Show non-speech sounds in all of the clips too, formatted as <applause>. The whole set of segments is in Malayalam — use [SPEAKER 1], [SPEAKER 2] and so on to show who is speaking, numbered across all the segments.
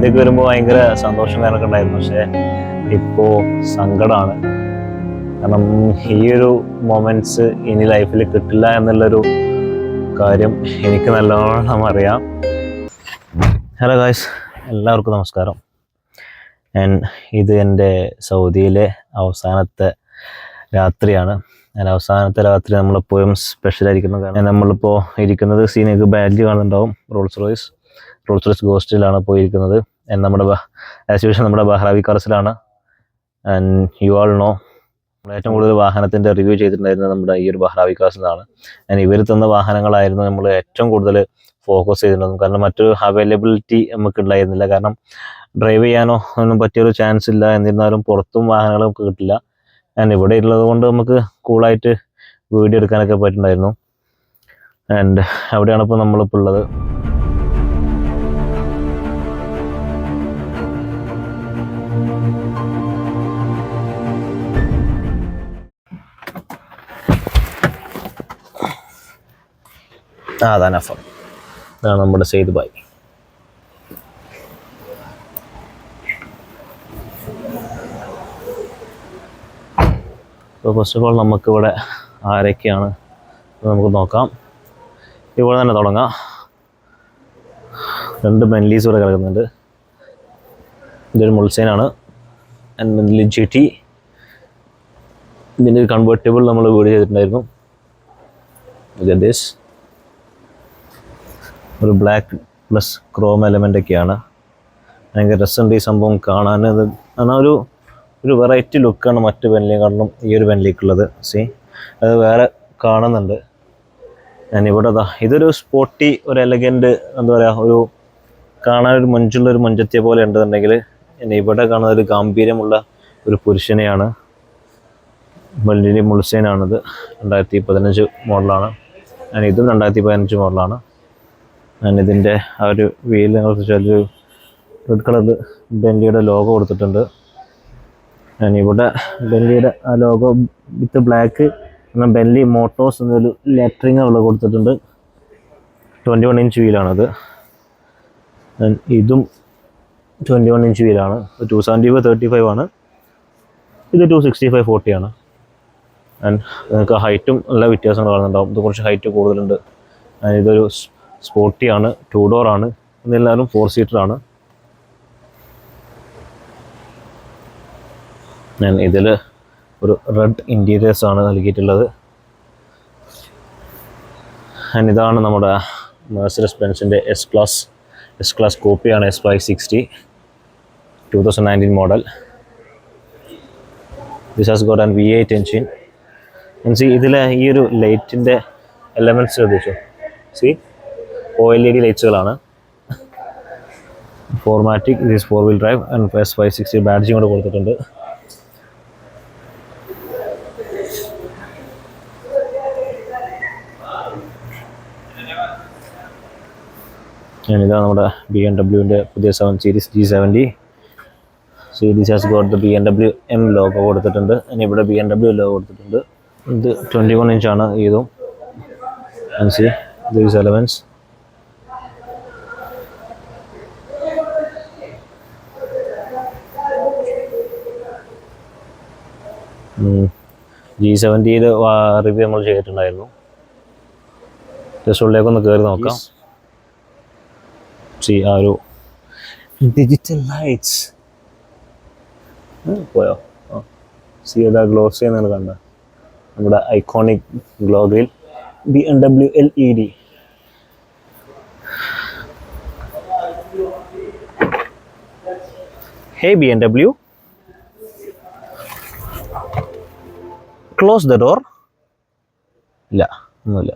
[SPEAKER 1] ആദ്യമൊക്കെ വരുമ്പോൾ ഭയങ്കര സന്തോഷം കാര്യമൊക്കെ ഉണ്ടായിരുന്നു. പക്ഷേ ഇപ്പോൾ സങ്കടമാണ് കാരണം ഈ ഒരു മൊമെന്റ്സ് ഇനി ലൈഫിൽ കിട്ടില്ല എന്നുള്ളൊരു കാര്യം എനിക്ക് നല്ലോണം അറിയാം. ഹലോ ഗായ്സ് എല്ലാവർക്കും നമസ്കാരം. ഞാൻ ഇത് എന്റെ സൗദിയിലെ അവസാനത്തെ രാത്രിയാണ്. അവസാനത്തെ രാത്രി നമ്മളെപ്പോഴും സ്പെഷ്യലായിരിക്കുന്ന കാരണം നമ്മളിപ്പോൾ ഇരിക്കുന്നത് സീനിക്ക് ബാഡ്ജ് കാണുന്നുണ്ടാവും. റോൾസ് റോയ്സ് റോൾസ് റോയ്സ് ഗോസ്റ്റിലാണ് പോയിരിക്കുന്നത്. നമ്മുടെ ആസ് യൂഷ്വൽ നമ്മുടെ ബഹ്റാവി കറസിലാണ് ആൻഡ് യു ആൾ നോ നമ്മൾ ഏറ്റവും കൂടുതൽ വാഹനത്തിന്റെ റിവ്യൂ ചെയ്തിട്ടുണ്ടായിരുന്നത് നമ്മുടെ ഈ ഒരു ബഹ്റാവി കാർസിലാണ്. ആൻഡ് ഇവർ തന്ന വാഹനങ്ങളായിരുന്നു നമ്മൾ ഏറ്റവും കൂടുതൽ ഫോക്കസ് ചെയ്തിട്ടുണ്ടായിരുന്നു കാരണം മറ്റൊരു അവൈലബിലിറ്റി നമുക്ക് ഉണ്ടായിരുന്നില്ല. കാരണം ഡ്രൈവ് ചെയ്യാനോ ഒന്നും പറ്റിയൊരു ചാൻസ് ഇല്ല. എന്നിരുന്നാലും പുറത്തും വാഹനങ്ങൾ നമുക്ക് കിട്ടില്ല. ആൻഡ് ഇവിടെ ഉള്ളത് കൊണ്ട് നമുക്ക് കൂളായിട്ട് വീഡിയോ എടുക്കാനൊക്കെ പറ്റുന്നുണ്ടായിരുന്നു ആൻഡ് അവിടെയാണ് ഇപ്പോൾ നമ്മളിപ്പോൾ ഉള്ളത്. ആ അതാണ് അഫർ ഇതാണ് നമ്മുടെ സെയ്ദ് ബായ് അപ്പോൾ ഫസ്റ്റ് ഓഫ് ഓൾ നമുക്കിവിടെ ആരൊക്കെയാണ് നമുക്ക് നോക്കാം. ഇവിടെ തന്നെ തുടങ്ങാം. രണ്ട് ബെൻലീസ് ഇവിടെ കിടക്കുന്നുണ്ട്. ഇതൊരു മുൾസൈനാണ്. ആൻഡ് ജി ടി ഇതിന്റെ ഒരു കൺവേർട്ടബിൾ നമ്മൾ വീട് ചെയ്തിട്ടുണ്ടായിരുന്നു. ദിസ് ഒരു ബ്ലാക്ക് പ്ലസ് ക്രോം എലമെന്റൊക്കെയാണ് ഭയങ്കര രസമുണ്ട് ഈ സംഭവം കാണാൻ. ഇത് എന്നാൽ ഒരു ഒരു വെറൈറ്റി ലുക്കാണ് മറ്റ് പെനിലേക്കാളും ഈ ഒരു പെനിലേക്കുള്ളത് സി അത് വേറെ കാണുന്നുണ്ട്. ഇവിടെ ദാ ഇതൊരു സ്പോട്ടി ഒരു എലഗന്റ് എന്താ പറയുക ഒരു കാണാൻ ഒരു മഞ്ചുള്ള ഒരു മഞ്ചത്തിയെ പോലെ ഉണ്ടെന്നുണ്ടെങ്കിൽ ഞാൻ ഇവിടെ കാണുന്ന ഒരു ഗാംഭീര്യമുള്ള ഒരു പുരുഷനെയാണ്. വലിയ മുൾസേനാണിത് രണ്ടായിരത്തി പതിനഞ്ച് മോഡലാണ് ഇതും രണ്ടായിരത്തി പതിനഞ്ച് മോഡലാണ് ഞാൻ ഇതിന്റെ ആ ഒരു വീലിനെ കുറിച്ച് ഒരു റെഡ് കളറിൽ ബെൻലിയുടെ ലോഗോ കൊടുത്തിട്ടുണ്ട്. ഞാൻ ഇവിടെ ബെൻലിയുടെ ആ ലോഗോ വിത്ത് ബ്ലാക്ക് എന്നാൽ ബെൻലി മോട്ടോസ് എന്നൊരു ലെറ്ററിങ് അവിടെ കൊടുത്തിട്ടുണ്ട്. ട്വന്റി വൺ ഇഞ്ച് വീലാണത് ഇതും twenty one inch വീലാണ് two seventy five thirty five ആണ്. ഇത് ടു സിക്സ്റ്റി ഫൈവ് ഫോർട്ടി ആണ്. ആൻഡ് നിങ്ങൾക്ക് ഹൈറ്റും നല്ല വ്യത്യാസങ്ങൾ കാണുന്നുണ്ടാവും. ഇത് കുറച്ച് ഹൈറ്റ് കൂടുതലുണ്ട്. ഇതൊരു സ്പോർട്ടിയാണ് ടു ആണ്. ഇതെല്ലാവരും ഫോർ സീറ്റർ ആണ്. ഞാൻ ഇതിൽ ഒരു റെഡ് ഇന്റീരിയേഴ്സ് ആണ് നൽകിയിട്ടുള്ളത്. ആൻഡ് ഇതാണ് നമ്മുടെ മേഴ്സറസ് ബെൻസിന്റെ S class S class കോപ്പിയാണ് S five sixty two thousand nineteen model this has got and V eight engine see ഇതിലെ ഈ ഒരു ലൈറ്റിന്റെ എലമെന്റ്സ് ശ്രദ്ധിച്ചു? See O L E D ലൈറ്റ്സുകളാണ് formatic is four wheel drive and S five sixty badging കൂടെ കൊടുത്തിട്ടുണ്ട്. ഇതാണ് നമ്മുടെ ബി എം ഡബ്ല്യുവിന്റെ പുതിയ seven series G seventy series has got the B M W M logo കൊടുത്തിട്ടുണ്ട്. ഇനി ഇവിടെ ബി എം ഡബ്ല്യു ലോഗോ കൊടുത്തിട്ടുണ്ട്. ഇത് ട്വന്റി വൺ ഇഞ്ചാണ് ഇതും സി ദീസ് എലവൻസ് ജി സെവന്റിയിൽ റിവ്യൂ നമ്മൾ ചെയ്തിട്ടുണ്ടായിരുന്നു. ജസ്റ്റ് ഉള്ളിലേക്കൊന്ന് കയറി നോക്കാം. സി ആ ഒരു ഡിജിറ്റൽ ലൈറ്റ്സ് പോയോ? സി ഇതാ ഗ്ലോസ് ചെയ്യുന്നത് കണ്ട നമ്മുടെ iconic glow ഗ്ലോഗിൽ B M W L E D hey B M W close the door ഇല്ല ഒന്നുമില്ല.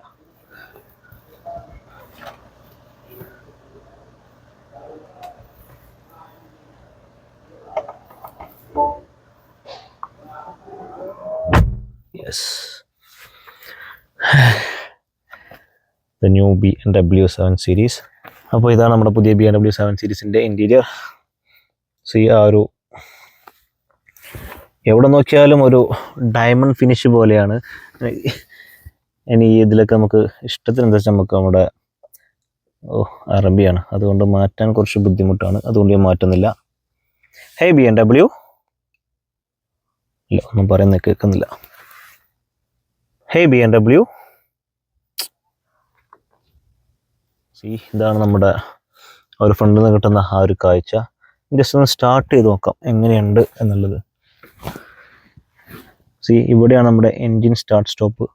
[SPEAKER 1] Yes the new B M W seven series അപ്പോൾ ഇതാണ് നമ്മുടെ പുതിയ ബി എൻ ഡബ്ല്യു സെവൻ സീരീസിന്റെ ഇന്റീരിയർ സി ആ ഒരു എവിടെ നോക്കിയാലും ഒരു ഡയമണ്ട് ഫിനിഷ് പോലെയാണ്. ഇനി ഇതിലൊക്കെ നമുക്ക് ഇഷ്ടത്തിന് എന്താ വെച്ചാൽ നമുക്ക് നമ്മുടെ ഓ അറബിയാണ്. അതുകൊണ്ട് മാറ്റാൻ കുറച്ച് ബുദ്ധിമുട്ടാണ്. അതുകൊണ്ട് ഞാൻ മാറ്റുന്നില്ല. ഹേ ബി എൻ ഡബ്ല്യു ഇല്ല ഒന്നും പറയുന്ന കേൾക്കുന്നില്ല. Hey B M W see ഇതാണ് നമ്മുടെ ഒരു ഫ്രണ്ടിൽ നിന്ന് കിട്ടുന്ന ആ ഒരു കാഴ്ച. ജസ്റ്റ് ഒന്ന് സ്റ്റാർട്ട് ചെയ്ത് നോക്കാം. എങ്ങനെയുണ്ട് എന്നുള്ളത്. സി ഇവിടെയാണ് നമ്മുടെ എൻജിൻ സ്റ്റാർട്ട് സ്റ്റോപ്പ്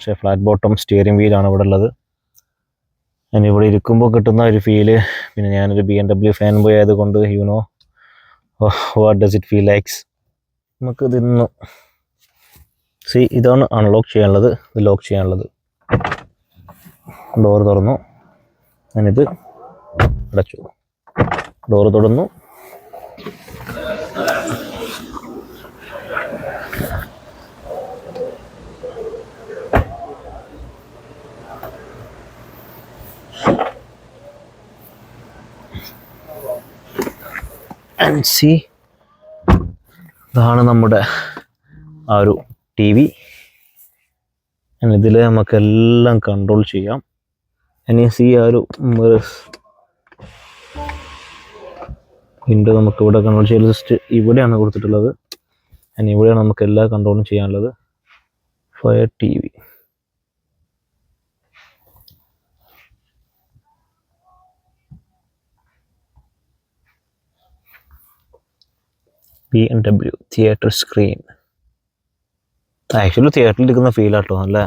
[SPEAKER 1] പക്ഷേ ഫ്ലാറ്റ് ബോട്ടം സ്റ്റിയറിംഗ് വീലാണ് ഇവിടെ ഉള്ളത്. ഞാൻ ഇവിടെ ഇരിക്കുമ്പോൾ കിട്ടുന്ന ഒരു ഫീൽ പിന്നെ ഞാനൊരു B M W fan boy ആയതുകൊണ്ട് you know what does it feel likes നമുക്ക് ഇതിന്ന് സി ഇതാണ് അൺലോക്ക് ചെയ്യാനുള്ളത് ഇത് ലോക്ക് ചെയ്യാനുള്ളത്. ഡോർ തുറന്നു. ഞാനിത് അടച്ചു. ഡോർ തുറന്നു. സി ഇതാണ് നമ്മുടെ ആ ഒരു ടി വി ഇതിൽ നമുക്കെല്ലാം കൺട്രോൾ ചെയ്യാം. ഇനി സി ആ ഒരു വിൻഡോ നമുക്ക് ഇവിടെ കൺട്രോൾ ചെയ്യാൻ ജസ്റ്റ് ഇവിടെയാണ് കൊടുത്തിട്ടുള്ളത്. ഇനി ഇവിടെയാണ് നമുക്ക് എല്ലാ കൺട്രോളും ചെയ്യാനുള്ളത്. Fire T V B M W theatre screen actually തിയേറ്ററിൽ ഇരിക്കുന്ന ഫീൽ ആട്ടോ. നല്ല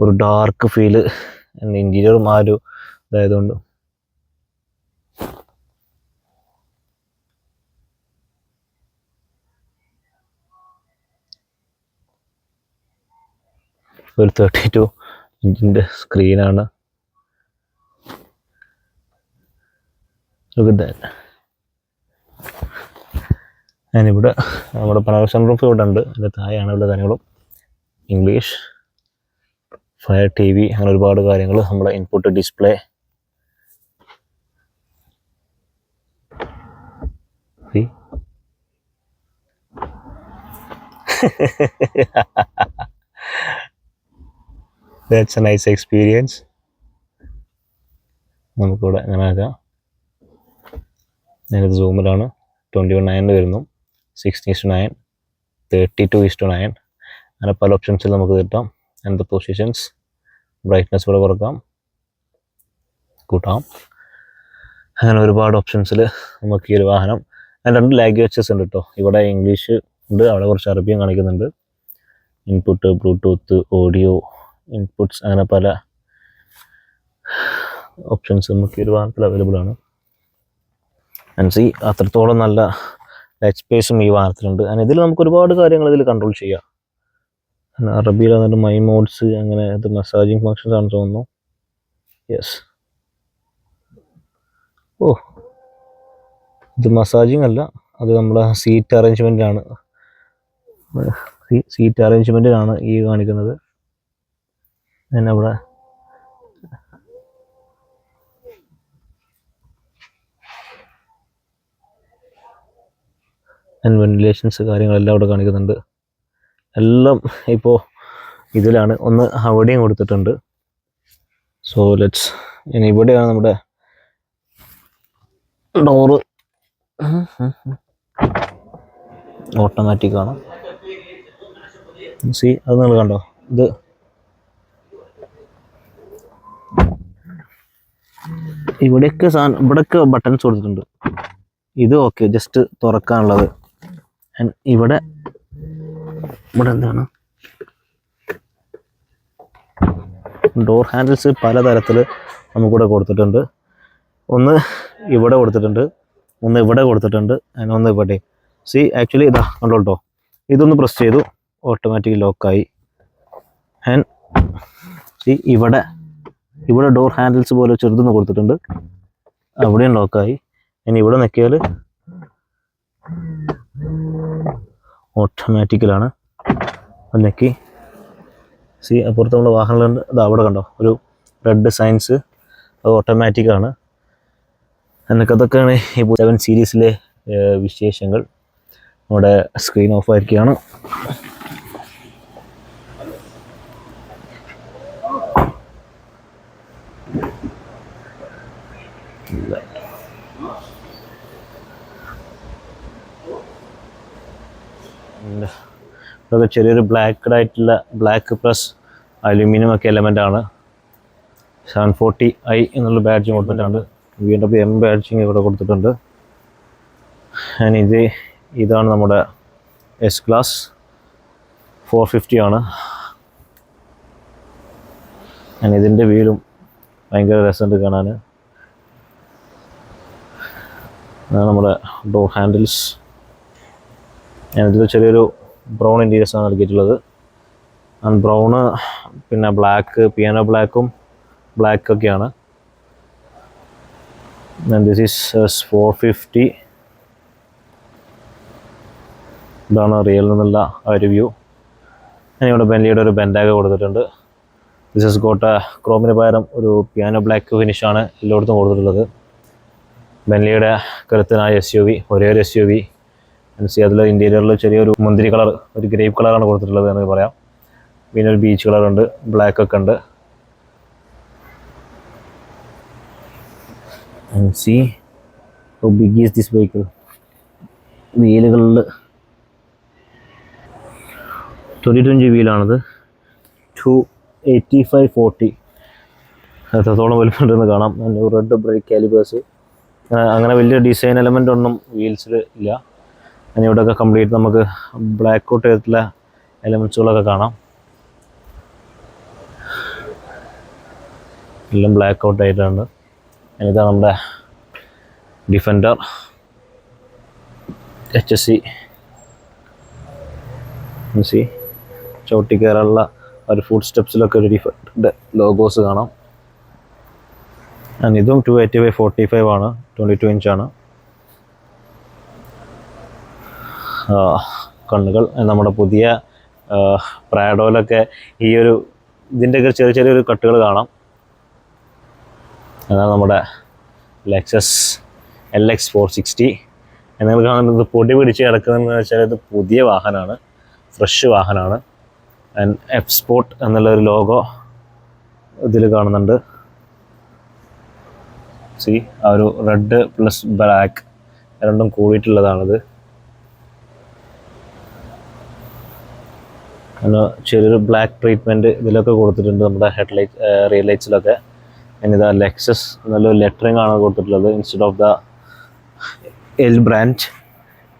[SPEAKER 1] ഒരു ഡാർക്ക് ഫീൽ ഇന്റീരിയറും ആ ഒരു ഇതായതുകൊണ്ട്. ഒരു തേർട്ടി ടു ഇഞ്ചിന്റെ സ്ക്രീനാണ് Look at that. ഞാനിവിടെ നമ്മുടെ പനോഷൻ റൂഫ് ഇവിടെ ഉണ്ട് അതിന്റെ താഴെയാണ് ഇവിടെ കാര്യങ്ങളും ഇംഗ്ലീഷ് ഫയർ ടി വി അങ്ങനെ ഒരുപാട് കാര്യങ്ങൾ നമ്മുടെ input display that's a nice experience നമുക്കിവിടെ അങ്ങനെ ആക്കാം ഞാനിത് സൂമിലാണ് ട്വന്റി വൺ നയനിൽ വരുന്നു. Sixty is to nine thirty two is to nine അങ്ങനെ പല ഓപ്ഷൻസിൽ നമുക്ക് കിട്ടാം. ദ പൊസിഷൻസ് ബ്രൈറ്റ്നെസ് ഇവിടെ കുറക്കാം. കൂട്ടാം. അങ്ങനെ ഒരുപാട് ഓപ്ഷൻസിൽ നമുക്ക് ഈ ഒരു വാഹനം. രണ്ട് ലാംഗ്വേജസ് ഉണ്ട് കേട്ടോ ഇവിടെ ഇംഗ്ലീഷ് ഉണ്ട് അവിടെ കുറച്ച് അറബിയും കാണിക്കുന്നുണ്ട്. ഇൻപുട്ട് ബ്ലൂടൂത്ത് ഓഡിയോ ഇൻപുട്സ് അങ്ങനെ പല ഓപ്ഷൻസ് നമുക്ക് ഈ ഒരു വാഹനത്തിൽ അവൈലബിൾ ആണ്. ആൻഡ് സി അത്രത്തോളം നല്ല ലൈറ്റ് സ്പേസും ഈ വാഹനത്തിലുണ്ട്. അങ്ങനെ ഇതിൽ നമുക്ക് ഒരുപാട് കാര്യങ്ങൾ ഇതിൽ കൺട്രോൾ ചെയ്യാം. അറബിയിൽ വന്നിട്ട് മൈ മോഡ്സ് അങ്ങനെ ഇത് മസാജിങ് ഫങ്ഷൻസ് ആണെന്ന് തോന്നുന്നു. Yes oh. ഇത് മസാജിങ് അല്ല. അത് നമ്മുടെ സീറ്റ് അറേഞ്ച്മെന്റാണ് സീറ്റ് അറേഞ്ച്മെന്റിലാണ് ഈ കാണിക്കുന്നത്. പിന്നെ അവിടെ ആൻഡ് വെന്റിലേഷൻസ് കാര്യങ്ങളെല്ലാം അവിടെ കാണിക്കുന്നുണ്ട്. എല്ലാം ഇപ്പോൾ ഇതിലാണ്. ഒന്ന് അവിടെയും കൊടുത്തിട്ടുണ്ട്. സോ ലെറ്റ്സ് ഇനി ഇവിടെയാണ് നമ്മുടെ ഡോറ് ഓട്ടോമാറ്റിക്കാണ് സി അത് നിങ്ങൾ കണ്ടോ? ഇത് ഇവിടെയൊക്കെ സാധനം ഇവിടെയൊക്കെ ബട്ടൺസ് കൊടുത്തിട്ടുണ്ട്. ഇത് ഓക്കെ ജസ്റ്റ് തുറക്കാനുള്ളത്. ഇവിടെ ഇവിടെ എന്താണ്? ഡോർ ഹാൻഡിൽസ് പലതരത്തിൽ നമുക്കിവിടെ കൊടുത്തിട്ടുണ്ട്. ഒന്ന് ഇവിടെ കൊടുത്തിട്ടുണ്ട്. ഒന്ന് ഇവിടെ കൊടുത്തിട്ടുണ്ട്. And ഒന്ന് ഇവിടെ. സി ആക്ച്വലി ഇതാ കണ്ടോട്ടോ ഇതൊന്ന് പ്രസ് ചെയ്തു ഓട്ടോമാറ്റിക് ലോക്കായി ആൻഡ് സി ഇവിടെ ഇവിടെ ഡോർ ഹാൻഡിൽസ് പോലെ ചെറുതെന്ന് കൊടുത്തിട്ടുണ്ട്. അവിടെയും ലോക്കായി ഇനി ഇവിടെ നിൽക്കിയാൽ ഓട്ടോമാറ്റിക്കലാണ് നെക്കി സി അപ്പുറത്ത് നമ്മൾ വാഹനങ്ങളുണ്ട്. അത് അവിടെ കണ്ടോ? ഒരു റെഡ് സയൻസ് അത് ഓട്ടോമാറ്റിക്കാണ് എന്നൊക്കെ അതൊക്കെയാണ് ഈ സെവൻ സീരീസിലെ വിശേഷങ്ങൾ. നമ്മുടെ സ്ക്രീൻ ഓഫ് ആയിരിക്കുകയാണ്. ഇതൊക്കെ ചെറിയൊരു ബ്ലാക്ക്ഡ് ആയിട്ടുള്ള ബ്ലാക്ക് പ്ലസ് അലുമിനിയം ഒക്കെ എലമെന്റ് ആണ്. സെവൻ ഫോർട്ടി ഐ എന്നുള്ള ബാഡ്ജിങ് കൊടുത്തിട്ടുണ്ട്. B M W M badging ഇവിടെ കൊടുത്തിട്ടുണ്ട്. ആൻഡ് ഇത് ഇതാണ് നമ്മുടെ എസ് ക്ലാസ് ഫോർ ഫിഫ്റ്റി ആണ്. ഞാൻ ഇതിന്റെ വീലും ഭയങ്കര രസമുണ്ട് കാണാൻ നമ്മുടെ ഡോർ ഹാൻഡിൽസ് ഞാനിതിൽ ചെറിയൊരു ബ്രൗൺ ഇന്റീരിയേഴ്സാണ് നൽകിയിട്ടുള്ളത്. ആൻഡ് ബ്രൗണ് പിന്നെ ബ്ലാക്ക് പിയാനോ ബ്ലാക്കും ബ്ലാക്ക് ഒക്കെയാണ്. ദിസ് ഈസ് ഫോർ ഫിഫ്റ്റി ഇതാണ് റിയൽ നിന്നുള്ള ആ ഒരു വ്യൂ ഞാൻ ഇവിടെ ബെൻലിയുടെ ഒരു ബെൻഡാഗ് കൊടുത്തിട്ടുണ്ട്. ദിസ് ഇസ് ഗോട്ട ക്രോമിന് പകരം ഒരു പിയാനോ ബ്ലാക്ക് ഫിനിഷാണ് എല്ലായിടത്തും കൊടുത്തിട്ടുള്ളത്. ബെൻലിയുടെ കരുത്തനായ എസ് യു വി ഒരേ ഒരു എസ് യു വി സി അതിൽ ഇന്റീരിയറിൽ ചെറിയൊരു മുന്തിരി കളർ ഒരു ഗ്രേപ്പ് കളറാണ് കൊടുത്തിട്ടുള്ളത് എന്ന് പറയാം. പിന്നെ ഒരു ബീച്ച് കളറുണ്ട് ബ്ലാക്ക് ഒക്കെ ഉണ്ട്. See big is this vehicle വീലുകളിൽ twenty വീലാണിത്. ടു എയ്റ്റി ഫൈവ് ഫോർട്ടി എത്രത്തോളം വലിപ്പമുണ്ടെന്ന് കാണാം. റെഡ് ബ്രേക്ക് കാലിബേഴ്സ് അങ്ങനെ വലിയ ഡിസൈൻ എലമെന്റ് ഒന്നും വീൽസിൽ ഇല്ല. അതിന് ഇവിടെയൊക്കെ കംപ്ലീറ്റ് നമുക്ക് ബ്ലാക്ക് ഔട്ട് ചെയ്തിട്ടുള്ള എലമെൻസുകളൊക്കെ കാണാം. എല്ലാം ബ്ലാക്ക് ഔട്ട് ആയിട്ടുണ്ട് ഇതാണ് നമ്മുടെ defender H S C C ചവിട്ടി കയറാനുള്ള ഒരു ഫുഡ് സ്റ്റെപ്സിലൊക്കെ ഒരു ഡിഫൻഡ് ലോഗോസ് കാണാം. ഇതും two eighty five forty five ആണ് ട്വന്റി ടു ഇഞ്ചാണ് കണ്ണുകൾ നമ്മുടെ പുതിയ പ്രാഡോയിലൊക്കെ ഈ ഒരു ഇതിന്റെയൊക്കെ ചെറിയ ചെറിയൊരു കട്ടുകൾ കാണാം. അതാണ് നമ്മുടെ Lexus L X four sixty നിങ്ങൾ കാണുന്നത് പൊടി പിടിച്ച് കിടക്കുന്നതെന്ന് വെച്ചാൽ ഇത് പുതിയ വാഹനമാണ്. ഫ്രഷ് വാഹനമാണ്. ആൻഡ് എഫ് സ്പോർട്ട് എന്നുള്ളൊരു ലോഗോ ഇതിൽ കാണുന്നുണ്ട്. സി ആ ഒരു റെഡ് പ്ലസ് ബ്ലാക്ക് രണ്ടും കൂടിയിട്ടുള്ളതാണിത്. ചെറിയൊരു ബ്ലാക്ക് ട്രീറ്റ്മെന്റ് ഇതിലൊക്കെ കൊടുത്തിട്ടുണ്ട് നമ്മുടെ ഹെഡ് ലൈറ്റ് റിയൽ ലൈറ്റ്സിലൊക്കെ ഇതാ ലെക്സസ് നല്ലൊരു ലെറ്ററിംഗ് ആണ് കൊടുത്തിട്ടുള്ളത് instead of the L brand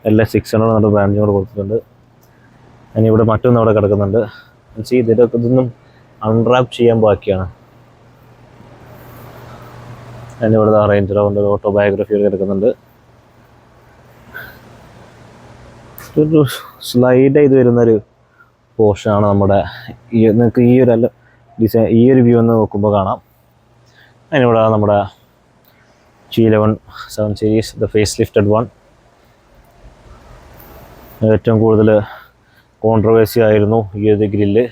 [SPEAKER 1] L S six hundred എന്നുള്ള ബ്രാൻഡും കൂടെ കൊടുത്തിട്ടുണ്ട്. ഇനി ഇവിടെ മറ്റൊന്നും അവിടെ കിടക്കുന്നുണ്ട്. സി ഇതിലൊക്കെ ഇതൊന്നും അൺറാപ്പ് ചെയ്യാൻ ബാക്കിയാണ്. അതിന് ഇവിടെ അറേഞ്ച് കൊണ്ട് ഒരു ഓട്ടോബയോഗ്രഫി കിടക്കുന്നുണ്ട്. സ്ലൈഡ് ചെയ്ത് വരുന്നൊരു പോർഷനാണ് നമ്മുടെ ഈ നിങ്ങൾക്ക് ഈ ഒരു ഡിസൈൻ ഈ ഒരു വ്യൂ ഒന്ന് നോക്കുമ്പോൾ കാണാം. അതിനിവിടെ നമ്മുടെ G eleven seven series the facelifted one ഏറ്റവും കൂടുതൽ കോൺട്രവേഴ്സി ആയിരുന്നു ഈ ഒരു ഗ്രില്ല്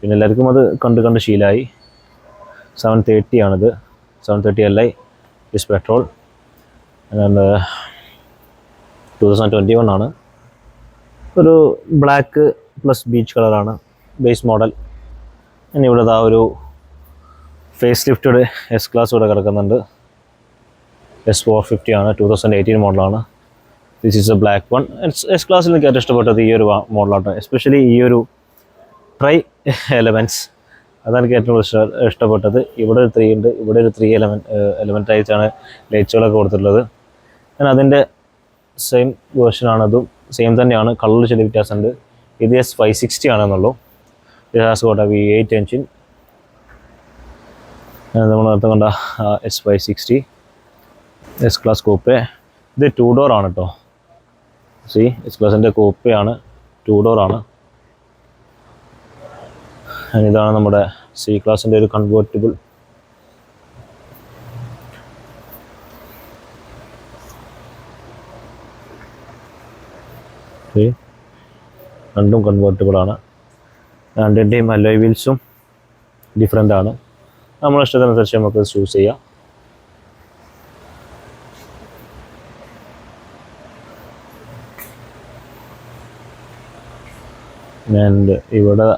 [SPEAKER 1] പിന്നെ എല്ലാവർക്കും അത് കണ്ട് കണ്ട് ശീലമായി സെവൻ തേർട്ടി ആണിത്. Seven thirty L is petrol two thousand twenty one ആണ്. ഒരു ബ്ലാക്ക് പ്ലസ് ബീച്ച് കളറാണ് ബേസ് മോഡൽ ഇനി ഇവിടെ ആ ഒരു ഫേസ് ലിഫ്റ്റഡ് എസ് ക്ലാസ് ഇവിടെ കിടക്കുന്നുണ്ട്. എസ് ഫോർ ഫിഫ്റ്റി ആണ് ടു തൗസൻഡ് എയ്റ്റീൻ മോഡലാണ് this is a black one S ക്ലാസ്സിൽ എനിക്ക് ഏറ്റവും ഇഷ്ടപ്പെട്ടത് ഈ ഒരു മോഡലാണ് എസ്പെഷ്യലി ഈ ഒരു ട്രൈ എലമെന്റ്സ് അതാണ് എനിക്ക് ഏറ്റവും ഇഷ്ട ഇഷ്ടപ്പെട്ടത്. ഇവിടെ ഒരു ത്രീ ഉണ്ട്. ഇവിടെ ഒരു ത്രീ എലമെന്റ് എലമെന്റ് ആയിട്ടാണ് ലൈറ്റ്സുകളൊക്കെ കൊടുത്തിട്ടുള്ളത്. ഞാൻ അതിന്റെ സെയിം വേർഷനാണതും സെയിം തന്നെയാണ്. കളറിൽ ചെറിയ വ്യത്യാസമുണ്ട്. ഇത് എസ് ഫൈവ് സിക്സ്റ്റി ആണെന്നുള്ളൂ. ഇത് ഹാസ് വി എയ്റ്റ് എഞ്ചിൻ നമ്മൾ നേരത്തെ കണ്ട S five sixty S class coupe ഇത് ടു ഡോർ ആണ് കേട്ടോ സി എസ് ക്ലാസിന്റെ കൂപ്പയാണ് ടു ഡോർ ആണ്. ഇതാണ് നമ്മുടെ സി ക്ലാസിന്റെ ഒരു കൺവേർട്ടിബിൾ രണ്ടും കൺവേർട്ടബിളാണ് രണ്ടിന്റെയും അലോയ് വീൽസും ഡിഫറെന്റ് ആണ്. നമ്മൾ ഇഷ്ടത്തിനനുസരിച്ച് നമുക്ക് ചൂസ് ചെയ്യാം. ആൻഡ് ഇവിടെ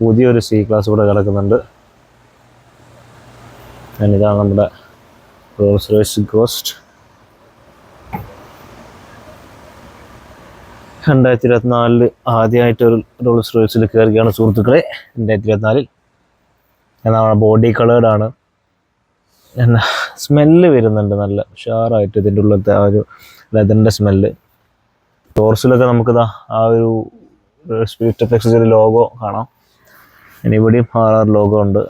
[SPEAKER 1] പുതിയൊരു സി ക്ലാസ് ഇവിടെ കിടക്കുന്നുണ്ട്. ഞാനിതാണ് നമ്മുടെ റോസ് റോയ്സ് ഗോസ്റ്റ് രണ്ടായിരത്തി ഇരുപത്തിനാലിൽ ആദ്യമായിട്ട് ഒരു റോൾസ് റോയ്സിൽ കയറുകയാണ് സുഹൃത്തുക്കളെ. രണ്ടായിരത്തി ഇരുപത്തിനാലിൽ എന്നാൽ ബോഡി കളേർഡാണ് എന്നാ സ്മെല്ല് വരുന്നുണ്ട് നല്ല ഉഷാറായിട്ട് ഇതിന്റെ ഉള്ളിലത്തെ ആ ഒരു ലെതറിന്റെ സ്മെല്ല് ടോർസിലൊക്കെ നമുക്കിതാ ആ ഒരു സ്പീറ്റ് ഓഫ് ഒരു ലോഗോ കാണാം. ഇനി ഇവിടെയും ആർ ആർ ലോഗോ ഉണ്ട്.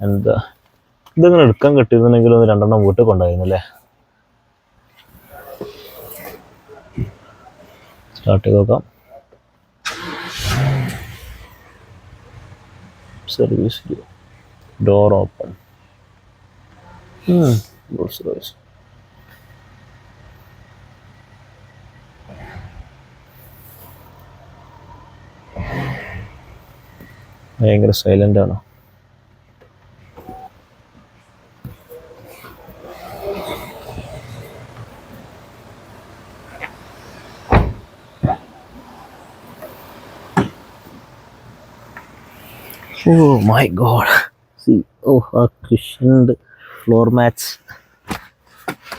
[SPEAKER 1] എന്താ ഇതിങ്ങനെ എടുക്കാൻ കിട്ടിയിരുന്നുണ്ടെങ്കിൽ ഒന്ന് രണ്ടെണ്ണം വീട്ടിൽ കൊണ്ടായിരുന്നു അല്ലേ? സ്റ്റാർട്ട് നോക്കാം. Service door open Rolls Royce ഭയങ്കര സൈലന്റ് ആണ് oh my god see oh ആ ക്രിഷ്യന്റെ ഫ്ലോർ മാറ്റ്സ്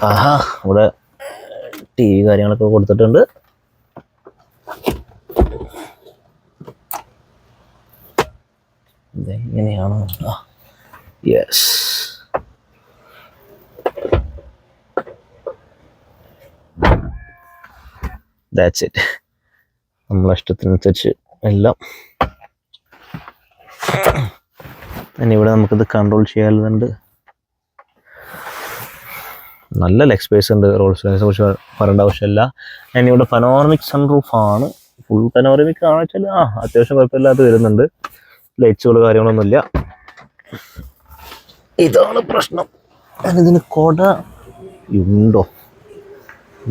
[SPEAKER 1] ആഹാ ഇവിടെ ടി വി കാര്യങ്ങളൊക്കെ കൊടുത്തിട്ടുണ്ട്. ഇതെങ്ങനെയാണ് യെസ് ദാറ്റ്സ് ഇറ്റ് നമ്മളെ ഇഷ്ടത്തിനനുസരിച്ച് എല്ലാം. ഇനി ഇവിടെ നമുക്കിത് കൺട്രോൾ ചെയ്യാനുണ്ട് നല്ല ലെഗ് സ്പേസ് ഉണ്ട് റോൾസ് റോയ്സിനെ കുറിച്ച് പറയേണ്ട ആവശ്യമില്ല. ഇനി ഇവിടെ പനോറമിക് സൺ ആണ്. ഫുൾ പനോറമിക് ആണെന്ന് വെച്ചാൽ ആ അത്യാവശ്യം കുഴപ്പമില്ലാതെ വരുന്നുണ്ട്. ലൈറ്റ്സുകൾ കാര്യങ്ങളൊന്നുമില്ല. ഇതാണ് പ്രശ്നം. ഞാൻ ഇതിന് കൊട ഉണ്ടോ?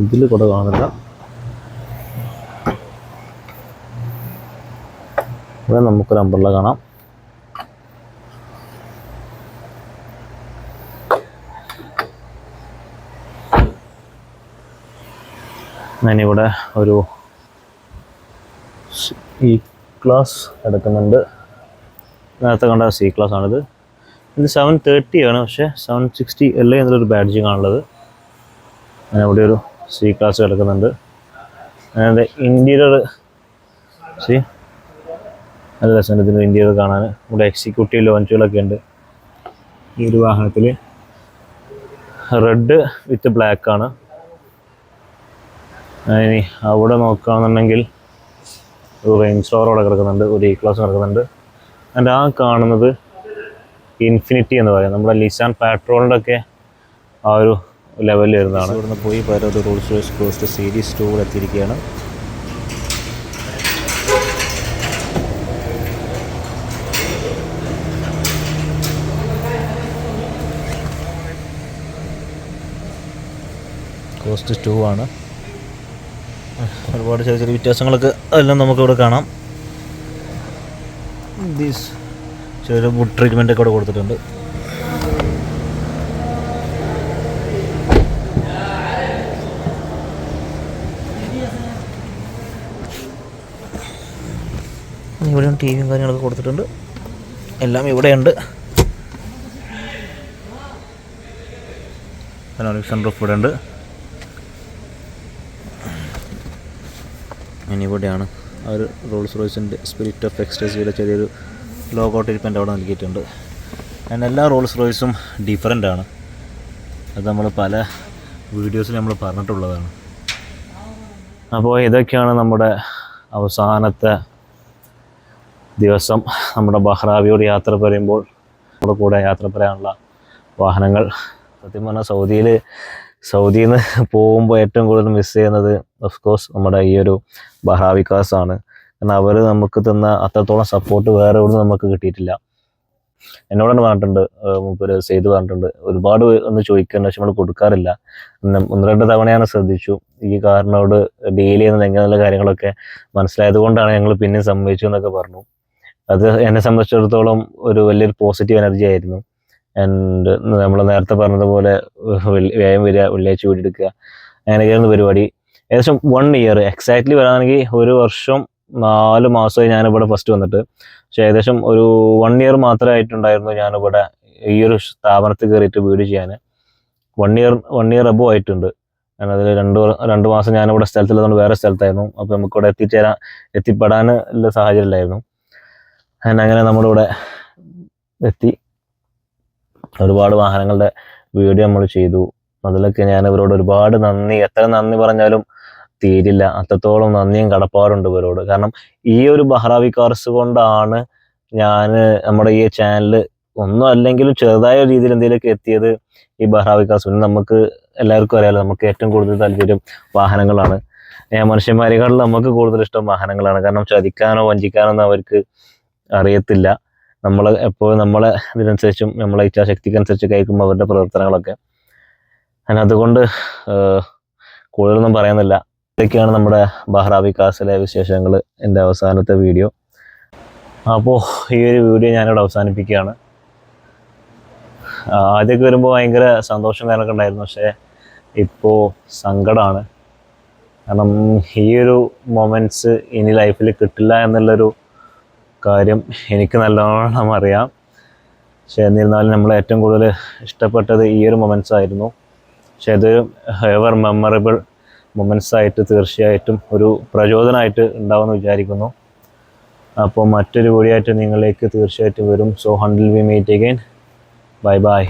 [SPEAKER 1] ഇതിൽ കൊട കാണില്ല ഇവിടെ നമുക്കൊരു അമ്പർല കാണാം. ഞാനിവിടെ ഒരു സി ക്ലാസ് എടുക്കുന്നുണ്ട്. നേരത്തെ കണ്ട സി ക്ലാസ് ആണിത്. ഇത് സെവൻ തേർട്ടി ആണ് പക്ഷേ സെവൻ സിക്സ്റ്റി അല്ലേ എന്നൊരു ബാഡ്ജിങ് ആണുള്ളത് ഞാൻ ഇവിടെ ഒരു സി ക്ലാസ് കിടക്കുന്നുണ്ട് അതിന്റെ ഇന്റീരിയർ സി നല്ല രസമുണ്ട് ഇന്റീരിയർ കാണാൻ. ഇവിടെ എക്സിക്യൂട്ടീവ് ലോഞ്ചുകളൊക്കെ ഉണ്ട്. ഈ ഒരു വാഹനത്തിൽ റെഡ് വിത്ത് ബ്ലാക്ക് ആണ്. ഇനി അവിടെ നോക്കുകയാണെന്നുണ്ടെങ്കിൽ ഒരു റേഞ്ച് റോവർ അവിടെ കിടക്കുന്നുണ്ട് ഒരു ഇ ക്ലാസ് കിടക്കുന്നുണ്ട്. അതിന്റെ ആ കാണുന്നത് ഇൻഫിനിറ്റി എന്ന് പറയും. നമ്മുടെ ലിസാൻ പാട്രോളിന്റെ ഒക്കെ ആ ഒരു ലെവലിൽ വരുന്നതാണ്. ഇവിടുന്ന് പോയി പലത് Rolls Royce ghost series tour എത്തിയിരിക്കുകയാണ്. കോസ്റ്റ് ടു ആണ്. ഒരുപാട് ചെറിയ ചെറിയ വ്യത്യാസങ്ങളൊക്കെ എല്ലാം നമുക്കിവിടെ കാണാം. ദീസ് ചെറിയ വുഡ് ട്രീറ്റ്മെന്റ് ഒക്കെ ഇവിടെ കൊടുത്തിട്ടുണ്ട്. ഇവിടെയും ടി വിയും കാര്യങ്ങളൊക്കെ കൊടുത്തിട്ടുണ്ട്. എല്ലാം ഇവിടെയുണ്ട്. സൺറൂഫ് ഇവിടെ ഉണ്ട് ഇവിടെയാണ് ആ ഒരു റോൾസ് റോയ്സിന്റെ സ്പിരിറ്റ് ഓഫ് എക്സ്റ്റേസിയുടെ ചെറിയൊരു ലോഗോ ട്രീറ്റ്മെന്റ് അവിടെ നൽകിയിട്ടുണ്ട്. ആൻഡ് എല്ലാ റോൾസ് റോയ്സും ഡിഫറെന്റ് ആണ്. അത് നമ്മൾ പല വീഡിയോസിൽ നമ്മൾ പറഞ്ഞിട്ടുള്ളതാണ്. അപ്പോൾ ഇതൊക്കെയാണ് നമ്മുടെ അവസാനത്തെ ദിവസം. നമ്മുടെ ബഹ്റാബിയോട് യാത്ര പറയുമ്പോൾ നമ്മുടെ കൂടെ യാത്ര പറയാനുള്ള വാഹനങ്ങൾ. സത്യം പറഞ്ഞാൽ സൗദിയിൽ സൗദിയിൽ നിന്ന് <laughs> പോകുമ്പോൾ ഏറ്റവും കൂടുതൽ മിസ് ചെയ്യുന്നത് ഓഫ് കോഴ്സ് നമ്മുടെ ഈ ഒരു ബഹ്റാവി കാസ് ആണ് കാരണം അവർ നമുക്ക് തന്ന അത്രത്തോളം സപ്പോർട്ട് വേറെ എവിടെ നമുക്ക് കിട്ടിയിട്ടില്ല. എന്നോട് തന്നെ പറഞ്ഞിട്ടുണ്ട് മുപ്പര് ചെയ്ത് പറഞ്ഞിട്ടുണ്ട് ഒരുപാട് ഒന്ന് ചോദിക്കേണ്ട പക്ഷെ നമ്മൾ കൊടുക്കാറില്ല. ഒന്ന് രണ്ട് തവണയാണ് ശ്രദ്ധിച്ചു. ഈ കാറിനോട് ഡീൽ ചെയ്യുന്ന എങ്ങനെയുള്ള കാര്യങ്ങളൊക്കെ മനസ്സിലായത് കൊണ്ടാണ് ഞങ്ങൾ പിന്നെ സമ്മതിച്ചു എന്നൊക്കെ പറഞ്ഞു. അത് എന്നെ സംബന്ധിച്ചിടത്തോളം ഒരു വലിയൊരു പോസിറ്റീവ് എനർജി ആയിരുന്നു. ആൻഡ് നമ്മൾ നേരത്തെ പറഞ്ഞതുപോലെ വ്യായാമം വരിക വെള്ളിയാഴ്ച വീടെടുക്കുക അങ്ങനെയൊക്കെയായിരുന്നു പരിപാടി. ഏകദേശം വൺ ഇയർ എക്സാക്ട്ലി വരാണെങ്കിൽ ഒരു വർഷം നാല് മാസമായി ഞാനിവിടെ ഫസ്റ്റ് വന്നിട്ട്. പക്ഷെ ഏകദേശം ഒരു വൺ ഇയർ മാത്രമേ ആയിട്ടുണ്ടായിരുന്നു ഞാനിവിടെ ഈ ഒരു സ്ഥാപനത്തിൽ കയറിയിട്ട് വീട് ചെയ്യാൻ. വൺ ഇയർ വൺ ഇയർ അബോ ആയിട്ടുണ്ട്. ഞാൻ അതിൽ രണ്ട് രണ്ട് മാസം ഞാനിവിടെ സ്ഥലത്തുള്ളതുകൊണ്ട് വേറെ സ്ഥലത്തായിരുന്നു. അപ്പോൾ നമുക്കിവിടെ എത്തിച്ചേരാൻ എത്തിപ്പെടാൻ ഉള്ള സാഹചര്യം അങ്ങനെ നമ്മളിവിടെ എത്തി. ഒരുപാട് വാഹനങ്ങളുടെ വീഡിയോ നമ്മൾ ചെയ്തു. അതിലൊക്കെ ഞാൻ ഇവരോട് ഒരുപാട് നന്ദി. എത്ര നന്ദി പറഞ്ഞാലും തീരില്ല. അത്രത്തോളം നന്ദിയും കടപ്പാടുണ്ട് ഇവരോട്. കാരണം ഈ ഒരു ബഹ്റാവി കാർസ് കൊണ്ടാണ് ഞാൻ നമ്മുടെ ഈ ചാനൽ ഒന്നും അല്ലെങ്കിലും ചെറുതായ രീതിയിൽ എന്തെങ്കിലുമൊക്കെ എത്തിയത് ഈ ബഹ്റാവി കാർസ് പിന്നെ നമുക്ക് എല്ലാവർക്കും അറിയാലോ നമുക്ക് ഏറ്റവും കൂടുതൽ താല്പര്യം വാഹനങ്ങളാണ്. മനുഷ്യന്മാരെക്കാളും നമുക്ക് കൂടുതൽ ഇഷ്ടം വാഹനങ്ങളാണ്. കാരണം ചതിക്കാനോ വഞ്ചിക്കാനോ ഒന്നും അവർക്ക് അറിയത്തില്ല. നമ്മൾ എപ്പോഴും നമ്മളെ ഇതിനനുസരിച്ചും നമ്മളെ ഇച്ഛാശക്തിക്ക് കഴിക്കുമ്പോൾ അവരുടെ പ്രവർത്തനങ്ങളൊക്കെ. ഞാൻ അതുകൊണ്ട് കൂടുതലൊന്നും പറയുന്നില്ല. ഇതൊക്കെയാണ് നമ്മുടെ ബഹ്റ വികാസിലെ വിശേഷങ്ങൾ എന്റെ അവസാനത്തെ വീഡിയോ. അപ്പോൾ ഈ ഒരു വീഡിയോ ഞാനിവിടെ അവസാനിപ്പിക്കുകയാണ്. ആദ്യമൊക്കെ വരുമ്പോൾ ഭയങ്കര സന്തോഷം കാര്യങ്ങളൊക്കെ ഉണ്ടായിരുന്നു. പക്ഷേ ഇപ്പോൾ സങ്കടമാണ് കാരണം ഈ ഒരു മൊമെന്റ്സ് ഇനി ലൈഫിൽ കിട്ടില്ല എന്നുള്ളൊരു കാര്യം എനിക്ക് നല്ലോണം അറിയാം. പക്ഷെ എന്നിരുന്നാലും നമ്മൾ ഏറ്റവും കൂടുതൽ ഇഷ്ടപ്പെട്ടത് ഈ ഒരു മൊമെന്റ്സ് ആയിരുന്നു. പക്ഷെ അത് എവർ മെമ്മറബിൾ മൊമെന്റ്സ് ആയിട്ട് തീർച്ചയായിട്ടും ഒരു പ്രചോദനമായിട്ട് ഉണ്ടാവുമെന്ന് വിചാരിക്കുന്നു. അപ്പോൾ മറ്റൊരു കൂടിയായിട്ട് നിങ്ങളിലേക്ക് തീർച്ചയായിട്ടും വരും. So until we meet again bye bye